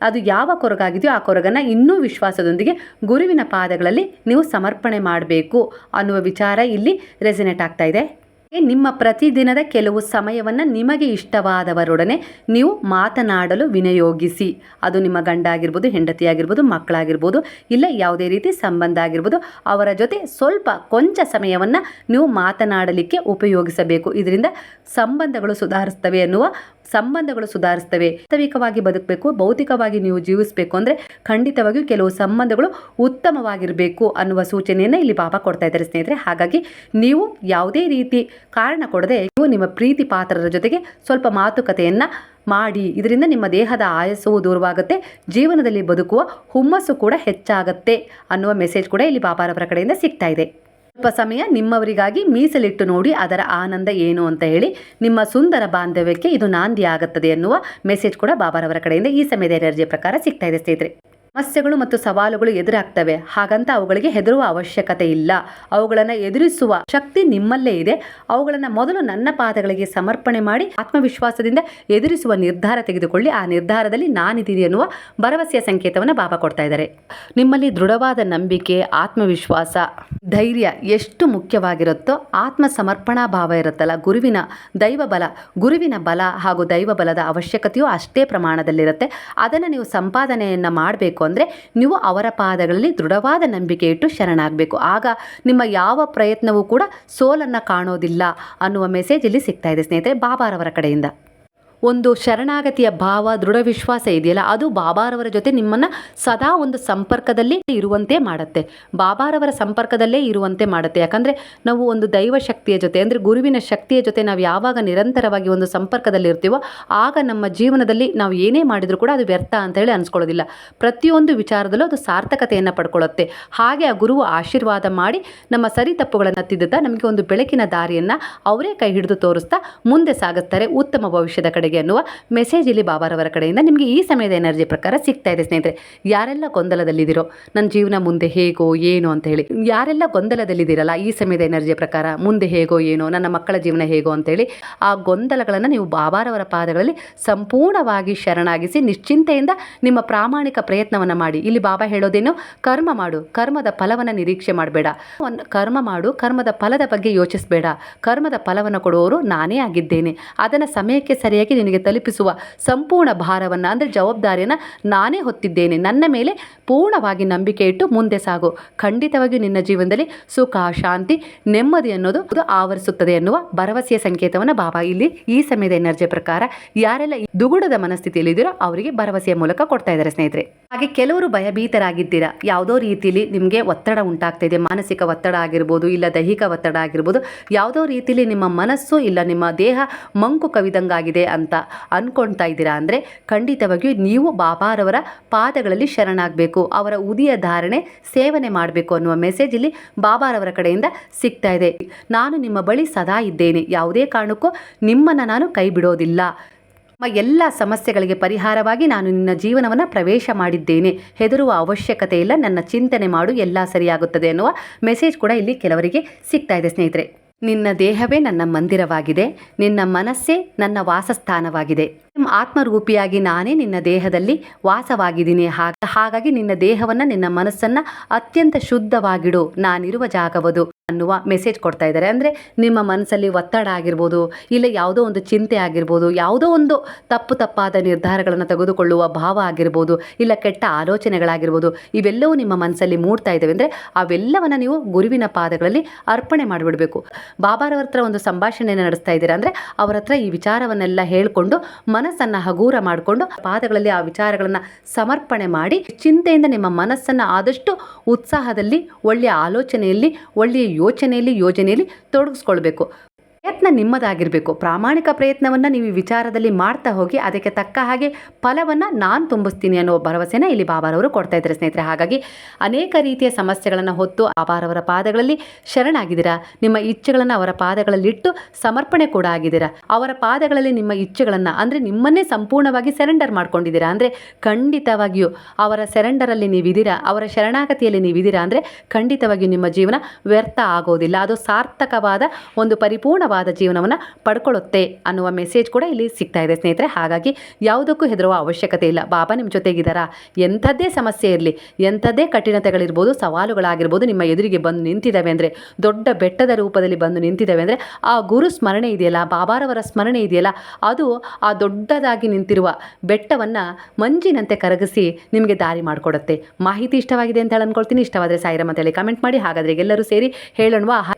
ಅದು ಯಾವ ಕೊರಗಾಗಿದೆಯೋ ಆ ಕೊರಗನ್ನು ಇನ್ನೂ ವಿಶ್ವಾಸದೊಂದಿಗೆ ಗುರುವಿನ ಪಾದಗಳಲ್ಲಿ ನೀವು ಸಮರ್ಪಣೆ ಮಾಡಬೇಕು ಅನ್ನುವ ವಿಚಾರ ಇಲ್ಲಿ ರೆಸಿನೇಟ್ ಆಗ್ತಾ ಇದೆ. ನಿಮ್ಮ ಪ್ರತಿದಿನದ ಕೆಲವು ಸಮಯವನ್ನು ನಿಮಗೆ ಇಷ್ಟವಾದವರೊಡನೆ ನೀವು ಮಾತನಾಡಲು ವಿನಿಯೋಗಿಸಿ. ಅದು ನಿಮ್ಮ ಗಂಡ ಆಗಿರ್ಬೋದು ಹೆಂಡತಿ ಆಗಿರ್ಬೋದು ಮಕ್ಕಳಾಗಿರ್ಬೋದು, ಇಲ್ಲ ಯಾವುದೇ ರೀತಿ ಸಂಬಂಧ ಆಗಿರ್ಬೋದು, ಅವರ ಜೊತೆ ಸ್ವಲ್ಪ ಕೊಂಚ ಸಮಯವನ್ನು ನೀವು ಮಾತನಾಡಲಿಕ್ಕೆ ಉಪಯೋಗಿಸಬೇಕು. ಇದರಿಂದ ಸಂಬಂಧಗಳು ಸುಧಾರಿಸ್ತವೆ ಅನ್ನುವ ಸಂಬಂಧಗಳು ಸುಧಾರಿಸ್ತವೆ. ವಾಸ್ತವಿಕವಾಗಿ ಬದುಕಬೇಕು, ಭೌತಿಕವಾಗಿ ನೀವು ಜೀವಿಸಬೇಕು ಅಂದರೆ ಖಂಡಿತವಾಗಿಯೂ ಕೆಲವು ಸಂಬಂಧಗಳು ಉತ್ತಮವಾಗಿರಬೇಕು ಅನ್ನುವ ಸೂಚನೆಯನ್ನು ಇಲ್ಲಿ ಬಾಬಾ ಕೊಡ್ತಾ ಇದ್ದಾರೆ ಸ್ನೇಹಿತರೆ. ಹಾಗಾಗಿ ನೀವು ಯಾವುದೇ ರೀತಿ ಕಾರಣ ಕೊಡದೆ ನೀವು ನಿಮ್ಮ ಪ್ರೀತಿ ಪಾತ್ರರ ಜೊತೆಗೆ ಸ್ವಲ್ಪ ಮಾತುಕತೆಯನ್ನು ಮಾಡಿ, ಇದರಿಂದ ನಿಮ್ಮ ದೇಹದ ಆಯಸ್ಸವು ದೂರವಾಗುತ್ತೆ, ಜೀವನದಲ್ಲಿ ಬದುಕುವ ಹುಮ್ಮಸ್ಸು ಕೂಡ ಹೆಚ್ಚಾಗುತ್ತೆ ಅನ್ನುವ ಮೆಸೇಜ್ ಕೂಡ ಇಲ್ಲಿ ಬಾಬಾರವರ ಕಡೆಯಿಂದ ಸಿಗ್ತಾ ಇದೆ. ಸ್ವಲ್ಪ ಸಮಯ ನಿಮ್ಮವರಿಗಾಗಿ ಮೀಸಲಿಟ್ಟು ನೋಡಿ ಅದರ ಆನಂದ ಏನು ಅಂತ ಹೇಳಿ ನಿಮ್ಮ ಸುಂದರ ಬಾಂಧವ್ಯಕ್ಕೆ ಇದು ನಾಂದಿ ಆಗುತ್ತದೆ ಎನ್ನುವ ಮೆಸೇಜ್ ಕೂಡ ಬಾಬಾರವರ ಕಡೆಯಿಂದ ಈ ಸಮಯದ ಎನರ್ಜಿ ಪ್ರಕಾರ ಸಿಗ್ತಾ ಇದೆ ಸ್ನೇಹಿತರೆ. ಸಮಸ್ಯೆಗಳು ಮತ್ತು ಸವಾಲುಗಳು ಎದುರಾಗ್ತವೆ. ಹಾಗಂತ ಅವುಗಳಿಗೆ ಹೆದರುವ ಅವಶ್ಯಕತೆ ಇಲ್ಲ. ಅವುಗಳನ್ನು ಎದುರಿಸುವ ಶಕ್ತಿ ನಿಮ್ಮಲ್ಲೇ ಇದೆ. ಅವುಗಳನ್ನು ಮೊದಲು ನನ್ನ ಪಾದಗಳಿಗೆ ಸಮರ್ಪಣೆ ಮಾಡಿ ಆತ್ಮವಿಶ್ವಾಸದಿಂದ ಎದುರಿಸುವ ನಿರ್ಧಾರ ತೆಗೆದುಕೊಳ್ಳಿ. ಆ ನಿರ್ಧಾರದಲ್ಲಿ ನಾನಿದ್ದೀನಿ ಅನ್ನುವ ಭರವಸೆಯ ಸಂಕೇತವನ್ನು ಬಾಬಾ ಕೊಡ್ತಾ ಇದ್ದಾರೆ. ನಿಮ್ಮಲ್ಲಿ ದೃಢವಾದ ನಂಬಿಕೆ, ಆತ್ಮವಿಶ್ವಾಸ, ಧೈರ್ಯ ಎಷ್ಟು ಮುಖ್ಯವಾಗಿರುತ್ತೋ ಆತ್ಮ ಸಮರ್ಪಣಾ ಭಾವ ಇರುತ್ತಲ್ಲ, ಗುರುವಿನ ದೈವ ಬಲ ಗುರುವಿನ ಬಲ ಹಾಗೂ ದೈವ ಬಲದ ಅವಶ್ಯಕತೆಯು ಅಷ್ಟೇ ಪ್ರಮಾಣದಲ್ಲಿರುತ್ತೆ. ಅದನ್ನು ನೀವು ಸಂಪಾದನೆಯನ್ನು ಮಾಡಬೇಕು ಅಂದರೆ ನೀವು ಅವರ ಪಾದಗಳಲ್ಲಿ ದೃಢವಾದ ನಂಬಿಕೆ ಇಟ್ಟು ಶರಣಾಗಬೇಕು. ಆಗ ನಿಮ್ಮ ಯಾವ ಪ್ರಯತ್ನವೂ ಕೂಡ ಸೋಲನ್ನು ಕಾಣೋದಿಲ್ಲ ಅನ್ನುವ ಮೆಸೇಜ್ ಇಲ್ಲಿ ಸಿಗ್ತಾ ಇದೆ ಸ್ನೇಹಿತರೆ, ಬಾಬಾರವರ ಕಡೆಯಿಂದ. ಒಂದು ಶರಣಾಗತಿಯ ಭಾವ ದೃಢ ವಿಶ್ವಾಸ ಇದೆಯಲ್ಲ, ಅದು ಬಾಬಾರವರ ಜೊತೆ ನಿಮ್ಮನ್ನು ಸದಾ ಒಂದು ಸಂಪರ್ಕದಲ್ಲಿ ಇರುವಂತೆ ಮಾಡುತ್ತೆ. ಬಾಬಾರವರ ಸಂಪರ್ಕದಲ್ಲೇ ಇರುವಂತೆ ಮಾಡುತ್ತೆ. ಯಾಕಂದರೆ ನಾವು ಒಂದು ದೈವ ಶಕ್ತಿಯ ಜೊತೆ, ಅಂದರೆ ಗುರುವಿನ ಶಕ್ತಿಯ ಜೊತೆ ನಾವು ಯಾವಾಗ ನಿರಂತರವಾಗಿ ಒಂದು ಸಂಪರ್ಕದಲ್ಲಿ ಇರ್ತೀವೋ, ಆಗ ನಮ್ಮ ಜೀವನದಲ್ಲಿ ನಾವು ಏನೇ ಮಾಡಿದರೂ ಕೂಡ ಅದು ವ್ಯರ್ಥ ಅಂತ ಹೇಳಿ ಅನ್ಸ್ಕೊಳ್ಳೋದಿಲ್ಲ. ಪ್ರತಿಯೊಂದು ವಿಚಾರದಲ್ಲೂ ಅದು ಸಾರ್ಥಕತೆಯನ್ನು ಪಡ್ಕೊಳ್ಳುತ್ತೆ. ಹಾಗೆ ಆ ಗುರುವು ಆಶೀರ್ವಾದ ಮಾಡಿ ನಮ್ಮ ಸರಿ ತಪ್ಪುಗಳನ್ನು ತಿದ್ದುತ್ತಾ, ನಮಗೆ ಒಂದು ಬೆಳಕಿನ ದಾರಿಯನ್ನು ಅವರೇ ಕೈ ಹಿಡಿದು ತೋರಿಸ್ತಾ ಮುಂದೆ ಸಾಗಿಸ್ತಾರೆ ಉತ್ತಮ ಭವಿಷ್ಯದ ಕಡೆಗೆ ಅನ್ನುವ ಮೆಸೇಜ್ ಇಲ್ಲಿ ಬಾಬಾರವರ ಕಡೆಯಿಂದ ನಿಮಗೆ ಈ ಸಮಯದ ಎನರ್ಜಿ ಪ್ರಕಾರ ಸಿಗ್ತಾ ಇದೆ ಸ್ನೇಹಿತರೆ. ಯಾರೆಲ್ಲ ಗೊಂದಲದಲ್ಲಿದ್ದೀರೋ, ನನ್ನ ಜೀವನ ಮುಂದೆ ಹೇಗೋ ಏನೋ ಅಂತ ಹೇಳಿ, ಯಾರೆಲ್ಲ ಗೊಂದಲದಲ್ಲಿದ್ದೀರಲ್ಲ, ಈ ಸಮಯದ ಎನರ್ಜಿ ಪ್ರಕಾರ ಮುಂದೆ ಹೇಗೋ ಏನೋ, ನನ್ನ ಮಕ್ಕಳ ಜೀವನ ಹೇಗೋ ಅಂತೇಳಿ ಆ ಗೊಂದಲಗಳನ್ನು ನೀವು ಬಾಬಾರವರ ಪಾದಗಳಲ್ಲಿ ಸಂಪೂರ್ಣವಾಗಿ ಶರಣಾಗಿಸಿ, ನಿಶ್ಚಿಂತೆಯಿಂದ ನಿಮ್ಮ ಪ್ರಾಮಾಣಿಕ ಪ್ರಯತ್ನವನ್ನು ಮಾಡಿ. ಇಲ್ಲಿ ಬಾಬಾ ಹೇಳೋದೇನು, ಕರ್ಮ ಮಾಡು, ಕರ್ಮದ ಫಲವನ್ನು ನಿರೀಕ್ಷೆ ಮಾಡಬೇಡ. ಕರ್ಮ ಮಾಡು, ಕರ್ಮದ ಫಲದ ಬಗ್ಗೆ ಯೋಚಿಸಬೇಡ. ಕರ್ಮದ ಫಲವನ್ನು ಕೊಡುವವರು ನಾನೇ ಆಗಿದ್ದೇನೆ. ಅದನ್ನು ಸಮಯಕ್ಕೆ ಸರಿಯಾಗಿ ನಿನಗೆ ತಲುಪಿಸುವ ಸಂಪೂರ್ಣ ಭಾರವನ್ನು, ಅಂದರೆ ಜವಾಬ್ದಾರಿಯನ್ನು ನಾನೇ ಹೊತ್ತಿದ್ದೇನೆ. ನನ್ನ ಮೇಲೆ ಪೂರ್ಣವಾಗಿ ನಂಬಿಕೆ ಇಟ್ಟು ಮುಂದೆ ಸಾಗು. ಖಂಡಿತವಾಗಿ ನಿನ್ನ ಜೀವನದಲ್ಲಿ ಸುಖ, ಶಾಂತಿ, ನೆಮ್ಮದಿ ಅನ್ನೋದು ಆವರಿಸುತ್ತದೆ ಎನ್ನುವ ಭರವಸೆಯ ಸಂಕೇತವನ್ನು ಬಾಬಾ ಇಲ್ಲಿ ಈ ಸಮಯದ ಎನರ್ಜಿ ಪ್ರಕಾರ ಯಾರೆಲ್ಲ ದುಗುಡದ ಮನಸ್ಥಿತಿಯಲ್ಲಿ ಇದ್ದೀರೋ ಅವರಿಗೆ ಭರವಸೆಯ ಮೂಲಕ ಕೊಡ್ತಾ ಇದ್ದಾರೆ ಸ್ನೇಹಿತರೆ. ಹಾಗೆ ಕೆಲವರು ಭಯಭೀತರಾಗಿದ್ದೀರಾ. ಯಾವುದೋ ರೀತಿಯಲ್ಲಿ ನಿಮಗೆ ಒತ್ತಡ ಉಂಟಾಗ್ತಾ ಇದೆ. ಮಾನಸಿಕ ಒತ್ತಡ ಆಗಿರ್ಬೋದು, ಇಲ್ಲ ದೈಹಿಕ ಒತ್ತಡ ಆಗಿರ್ಬೋದು, ಯಾವುದೋ ರೀತಿಯಲ್ಲಿ ನಿಮ್ಮ ಮನಸ್ಸು ಇಲ್ಲ, ನಿಮ್ಮ ದೇಹ ಮಂಕು ಕವಿದಂಗಾಗಿದೆ ಅಂತ ಅನ್ಕೊಳ್ತಾ ಇದ್ದೀರಾ ಅಂದರೆ ಖಂಡಿತವಾಗಿಯೂ ನೀವು ಬಾಬಾರವರ ಪಾದಗಳಲ್ಲಿ ಶರಣಾಗಬೇಕು, ಅವರ ಉದಿಯ ಧಾರಣೆ ಸೇವನೆ ಮಾಡಬೇಕು ಅನ್ನುವ ಮೆಸೇಜ್ ಇಲ್ಲಿ ಬಾಬಾರವರ ಕಡೆಯಿಂದ ಸಿಗ್ತಾ ಇದೆ. ನಾನು ನಿಮ್ಮ ಬಳಿ ಸದಾ ಇದ್ದೇನೆ, ಯಾವುದೇ ಕಾರಣಕ್ಕೂ ನಿಮ್ಮನ್ನು ನಾನು ಕೈ ಬಿಡೋದಿಲ್ಲ. ಎಲ್ಲ ಸಮಸ್ಯೆಗಳಿಗೆ ಪರಿಹಾರವಾಗಿ ನಾನು ನಿನ್ನ ಜೀವನವನ್ನು ಪ್ರವೇಶ ಮಾಡಿದ್ದೇನೆ, ಹೆದರುವ ಅವಶ್ಯಕತೆ ಇಲ್ಲ, ನನ್ನ ಚಿಂತನೆ ಮಾಡು, ಎಲ್ಲ ಸರಿಯಾಗುತ್ತದೆ ಅನ್ನುವ ಮೆಸೇಜ್ ಕೂಡ ಇಲ್ಲಿ ಕೆಲವರಿಗೆ ಸಿಗ್ತಾ ಇದೆ ಸ್ನೇಹಿತರೆ. ನಿನ್ನ ದೇಹವೇ ನನ್ನ ಮಂದಿರವಾಗಿದೆ ನಿನ್ನ ಮನಸ್ಸೇ ನನ್ನ ವಾಸಸ್ಥಾನವಾಗಿದೆ. ಆತ್ಮರೂಪಿಯಾಗಿ ನಾನೇ ನಿನ್ನ ದೇಹದಲ್ಲಿ ವಾಸವಾಗಿದ್ದೀನಿ. ಹಾಗ, ಹಾಗಾಗಿ ನಿನ್ನ ದೇಹವನ್ನು, ನಿನ್ನ ಮನಸ್ಸನ್ನು ಅತ್ಯಂತ ಶುದ್ಧವಾಗಿಡು. ನಾನಿರುವ ಜಾಗವದು ಅನ್ನುವ ಮೆಸೇಜ್ ಕೊಡ್ತಾ ಇದ್ದಾರೆ. ಅಂದರೆ ನಿಮ್ಮ ಮನಸ್ಸಲ್ಲಿ ಒತ್ತಡ ಆಗಿರ್ಬೋದು, ಇಲ್ಲ ಯಾವುದೋ ಒಂದು ಚಿಂತೆ ಆಗಿರ್ಬೋದು, ಯಾವುದೋ ಒಂದು ತಪ್ಪು ತಪ್ಪಾದ ನಿರ್ಧಾರಗಳನ್ನು ತೆಗೆದುಕೊಳ್ಳುವ ಭಾವ ಆಗಿರ್ಬೋದು, ಇಲ್ಲ ಕೆಟ್ಟ ಆಲೋಚನೆಗಳಾಗಿರ್ಬೋದು, ಇವೆಲ್ಲವೂ ನಿಮ್ಮ ಮನಸ್ಸಲ್ಲಿ ಮೂಡ್ತಾ ಇದ್ದಾವೆ. ಅಂದರೆ ಅವೆಲ್ಲವನ್ನು ನೀವು ಗುರುವಿನ ಪಾದಗಳಲ್ಲಿ ಅರ್ಪಣೆ ಮಾಡಿಬಿಡಬೇಕು. ಬಾಬಾರವ್ರ ಹತ್ರ ಒಂದು ಸಂಭಾಷಣೆಯನ್ನು ನಡೆಸ್ತಾ ಇದ್ದೀರಾ. ಅಂದರೆ ಅವರ ಹತ್ರ ಈ ವಿಚಾರವನ್ನೆಲ್ಲ ಹೇಳಿಕೊಂಡು ಮನಸ್ಸನ್ನು ಹಗೂರ ಮಾಡಿಕೊಂಡು ಪಾದಗಳಲ್ಲಿ ಆ ವಿಚಾರಗಳನ್ನು ಸಮರ್ಪಣೆ ಮಾಡಿ ಚಿಂತೆಯಿಂದ ನಿಮ್ಮ ಮನಸ್ಸನ್ನು ಆದಷ್ಟು ಉತ್ಸಾಹದಲ್ಲಿ, ಒಳ್ಳೆಯ ಆಲೋಚನೆಯಲ್ಲಿ, ಒಳ್ಳೆಯ ಯೋಚನೆಯಲ್ಲಿ, ಯೋಜನೆಯಲ್ಲಿ ತೊಡಗಿಸ್ಕೊಳ್ಬೇಕು. ಪ್ರಯತ್ನ ನಿಮ್ಮದಾಗಿರಬೇಕು. ಪ್ರಾಮಾಣಿಕ ಪ್ರಯತ್ನವನ್ನು ನೀವು ವಿಚಾರದಲ್ಲಿ ಮಾಡ್ತಾ ಹೋಗಿ ಅದಕ್ಕೆ ತಕ್ಕ ಹಾಗೆ ಫಲವನ್ನು ನಾನು ತುಂಬಿಸ್ತೀನಿ ಅನ್ನೋ ಭರವಸೆನ ಇಲ್ಲಿ ಬಾಬಾರವರು ಕೊಡ್ತಾ ಇದ್ದಾರೆ ಸ್ನೇಹಿತರೆ. ಹಾಗಾಗಿ ಅನೇಕ ರೀತಿಯ ಸಮಸ್ಯೆಗಳನ್ನು ಹೊತ್ತು ಬಾಬಾರವರ ಪಾದಗಳಲ್ಲಿ ಶರಣಾಗಿದ್ದೀರಾ? ನಿಮ್ಮ ಇಚ್ಛೆಗಳನ್ನು ಅವರ ಪಾದಗಳಲ್ಲಿ ಇಟ್ಟು ಸಮರ್ಪಣೆ ಕೂಡ ಆಗಿದ್ದೀರಾ? ಅವರ ಪಾದಗಳಲ್ಲಿ ನಿಮ್ಮ ಇಚ್ಛೆಗಳನ್ನು ಅಂದರೆ ನಿಮ್ಮನ್ನೇ ಸಂಪೂರ್ಣವಾಗಿ ಸೆರೆಂಡರ್ ಮಾಡ್ಕೊಂಡಿದ್ದೀರಾ? ಅಂದರೆ ಖಂಡಿತವಾಗಿಯೂ ಅವರ ಸೆರೆಂಡರಲ್ಲಿ ನೀವಿದ್ದೀರಾ? ಅವರ ಶರಣಾಗತಿಯಲ್ಲಿ ನೀವಿದ್ದೀರಾ? ಅಂದರೆ ಖಂಡಿತವಾಗಿಯೂ ನಿಮ್ಮ ಜೀವನ ವ್ಯರ್ಥ ಆಗೋದಿಲ್ಲ. ಅದು ಸಾರ್ಥಕವಾದ ಒಂದು ಪರಿಪೂರ್ಣವಾದ ಜೀವನವನ್ನು ಪಡ್ಕೊಳ್ಳುತ್ತೆ ಅನ್ನುವ ಮೆಸೇಜ್ ಕೂಡ ಇಲ್ಲಿ ಸಿಗ್ತಾ ಇದೆ ಸ್ನೇಹಿತರೆ. ಹಾಗಾಗಿ ಯಾವುದಕ್ಕೂ ಹೆದರುವ ಅವಶ್ಯಕತೆ ಇಲ್ಲ. ಬಾಬಾ ನಿಮ್ಮ ಜೊತೆಗಿದ್ದಾರಾ ಎಂಥದ್ದೇ ಸಮಸ್ಯೆ ಇರಲಿ, ಎಂಥದ್ದೇ ಕಠಿಣತೆಗಳಿರ್ಬೋದು, ಸವಾಲುಗಳಾಗಿರ್ಬೋದು ನಿಮ್ಮ ಎದುರಿಗೆ ಬಂದು ನಿಂತಿದ್ದಾವೆ ಅಂದರೆ, ದೊಡ್ಡ ಬೆಟ್ಟದ ರೂಪದಲ್ಲಿ ಬಂದು ನಿಂತಿದ್ದಾವೆ ಅಂದರೆ, ಆ ಗುರು ಸ್ಮರಣೆ ಇದೆಯಲ್ಲ, ಬಾಬಾರವರ ಸ್ಮರಣೆ ಇದೆಯಲ್ಲ, ಅದು ಆ ದೊಡ್ಡದಾಗಿ ನಿಂತಿರುವ ಬೆಟ್ಟವನ್ನು ಮಂಜಿನಂತೆ ಕರಗಿಸಿ ನಿಮಗೆ ದಾರಿ ಮಾಡಿಕೊಡುತ್ತೆ. ಮಾಹಿತಿ ಇಷ್ಟವಾಗಿದೆ ಅಂತ ಹೇಳಿ ಅನ್ಕೊಳ್ತೀನಿ. ಇಷ್ಟವಾದರೆ ಸಾಯಿರಮ್ಮ ಅಂತೇಳಿ ಕಮೆಂಟ್ ಮಾಡಿ. ಹಾಗಾದರೆ ಎಲ್ಲರೂ ಸೇರಿ ಹೇಳೋಣವಾ?